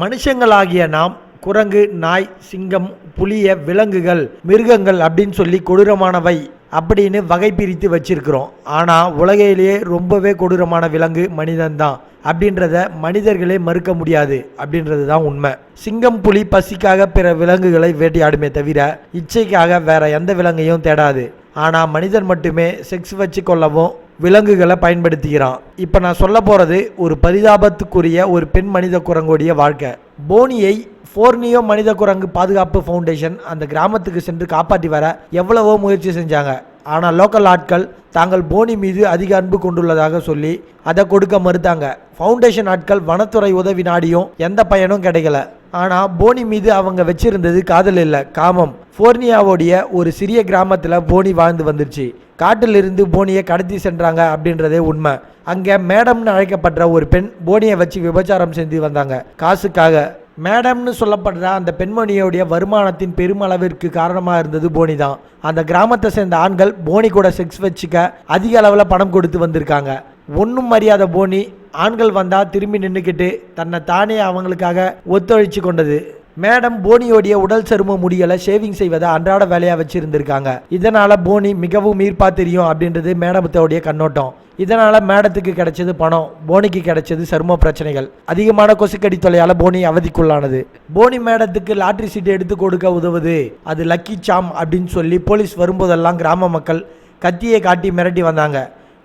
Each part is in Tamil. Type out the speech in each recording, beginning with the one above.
மனுஷங்களாகிய நாம் குரங்கு நாய் சிங்கம் புலிய விலங்குகள் மிருகங்கள் அப்படின்னு சொல்லி கொடூரமானவை அப்படின்னு வகை பிரித்து வச்சிருக்கிறோம். ஆனால் உலகையிலேயே ரொம்பவே கொடூரமான விலங்கு மனிதன்தான் அப்படின்றத மனிதர்களே மறுக்க முடியாது அப்படின்றது தான் உண்மை. சிங்கம் புலி பசிக்காக பிற விலங்குகளை வேட்டையாடுமே தவிர இச்சைக்காக வேற எந்த விலங்கையும் தேடாது. ஆனால் மனிதன் மட்டுமே செக்ஸ் வச்சு கொள்ளவும் விலங்குகளை பயன்படுத்திக்கிறான் இப்போ நான் சொல்ல போகிறது ஒரு பரிதாபத்துக்குரிய ஒரு பெண் மனித குரங்குடைய வாழ்க்கை. போனியை ஃபோர்னியோ மனித குரங்கு பாதுகாப்பு ஃபவுண்டேஷன் அந்த கிராமத்துக்கு சென்று காப்பாற்றி வர எவ்வளவோ முயற்சி செஞ்சாங்க. ஆனால் லோக்கல் ஆட்கள் தாங்கள் போனி மீது அதிக அன்பு கொண்டுள்ளதாக சொல்லி அதை கொடுக்க மறுத்தாங்க. ஃபவுண்டேஷன் ஆட்கள் வனத்துறை உதவி நாடியும் எந்த பயனும் கிடைக்கல. ஆனால் போனி மீது அவங்க வச்சிருந்தது காதல் இல்லை காமம். ஃபோர்னியாவோடைய ஒரு சிறிய கிராமத்தில் போனி வாழ்ந்து வந்துருச்சு. காட்டிலிருந்து போனியை கடத்தி சென்றாங்க அப்படின்றதே உண்மை. அங்கே மேடம்னு அழைக்கப்படுற ஒரு பெண் போனியை வச்சு விபச்சாரம் செஞ்சு வந்தாங்க. காசுக்காக. மேடம்னு சொல்லப்படுற அந்த பெண்மணியோடைய வருமானத்தின் பெருமளவிற்கு காரணமாக இருந்தது போனி தான். அந்த கிராமத்தை சேர்ந்த ஆண்கள் போனி கூட செக்ஸ் வச்சுக்க அதிக அளவில் பணம் கொடுத்து வந்திருக்காங்க. ஒன்றும் மரியாத போனி ஆண்கள் வந்தால் திரும்பி நின்றுக்கிட்டு தன்னை தானே அவங்களுக்காக ஒத்துழைச்சு கொண்டது. மேடம் போனியோடைய உடல் சரும முடிகளை ஷேவிங் செய்வதை அன்றாட வேலையாக வச்சுருந்துருக்காங்க. இதனால் போனி மிகவும் ஈர்ப்பா தெரியும் அப்படின்றது மேடத்தோடைய கண்ணோட்டம். இதனால் மேடத்துக்கு கிடைச்சது பணம் போனிக்கு கிடைச்சது சரும பிரச்சனைகள். அதிகமான கொசுக்கடி தொலையால் போனி அவதிக்குள்ளானது. போனி மேடத்துக்கு லாட்ரி சீட்டு எடுத்து கொடுக்க உதவுது. அது லக்கி சாம் அப்படின்னு சொல்லி போலீஸ் வரும்போதெல்லாம் கிராம மக்கள் கத்தியை காட்டி மிரட்டி வந்தாங்க.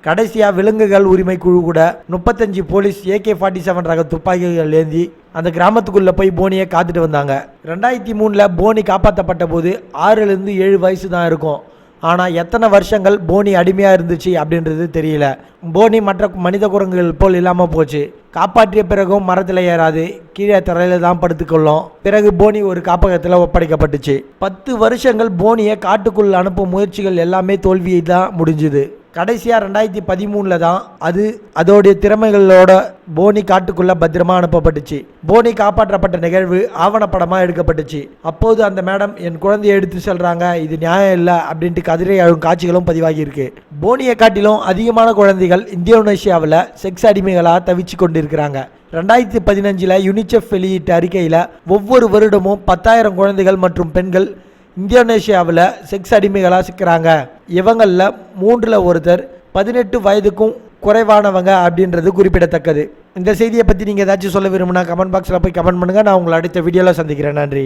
கடைசியாக விலங்குகள் உரிமை குழு கூட முப்பத்தஞ்சு போலீஸ் ஏகே ஃபார்ட்டி செவன் ரக துப்பாக்கிகள் ஏந்தி அந்த கிராமத்துக்குள்ளே போய் போனியை காத்துட்டு வந்தாங்க. ரெண்டாயிரத்தி மூணில் போனி காப்பாற்றப்பட்ட போது ஆறுலேருந்து ஏழு வயசு தான் இருக்கும். ஆனால் எத்தனை வருஷங்கள் போனி அடிமையாக இருந்துச்சு அப்படின்றது தெரியல. போனி மற்ற மனித குரங்குகள் போல் இல்லாமல் போச்சு. காப்பாற்றிய பிறகும் மரத்தில் ஏறாது கீழே தரையில் தான் படுத்துக்கொள்ளும். பிறகு போனி ஒரு காப்பகத்தில் ஒப்படைக்கப்பட்டுச்சு. பத்து வருஷங்கள் போனியை காட்டுக்குள் அனுப்பும் முயற்சிகள் எல்லாமே தோல்வியை தான் முடிஞ்சுது. கடைசியாக ரெண்டாயிரத்தி பதிமூணில் தான் அது அதோடைய திறமைகளோட போனி காட்டுக்குள்ளே பத்திரமா அனுப்பப்பட்டுச்சு. போனி காப்பாற்றப்பட்ட நிகழ்வு ஆவணப்படமாக எடுக்கப்பட்டுச்சு. அப்போது அந்த மேடம் என் குழந்தையை எடுத்து செல்கிறாங்க இது நியாயம் இல்லை அப்படின்ட்டு கதிரை அழும் காட்சிகளும் பதிவாகியிருக்கு போனியை காட்டிலும் அதிகமான குழந்தைகள் இந்தோனேஷியாவில் செக்ஸ் அடிமைகளாக தவிச்சு கொண்டிருக்கிறாங்க. ரெண்டாயிரத்தி பதினஞ்சில் யுனிசெஃப் வெளியிட்ட அறிக்கையில் ஒவ்வொரு வருடமும் பத்தாயிரம் குழந்தைகள் மற்றும் பெண்கள் இந்தோனேஷியாவில் செக்ஸ் அடிமைகளாக சிக்கிறாங்க. இவங்களில் மூன்றில் ஒருத்தர் பதினெட்டு வயதுக்கும் குறைவானவங்க அப்படின்றது குறிப்பிடத்தக்கது. இந்த செய்தியை பற்றி நீங்கள் ஏதாச்சும் சொல்ல விரும்புனா கமெண்ட் பாக்ஸில் போய் கமெண்ட் பண்ணுங்கள் நான் உங்களை அடுத்த வீடியோவில் சந்திக்கிறேன். நன்றி.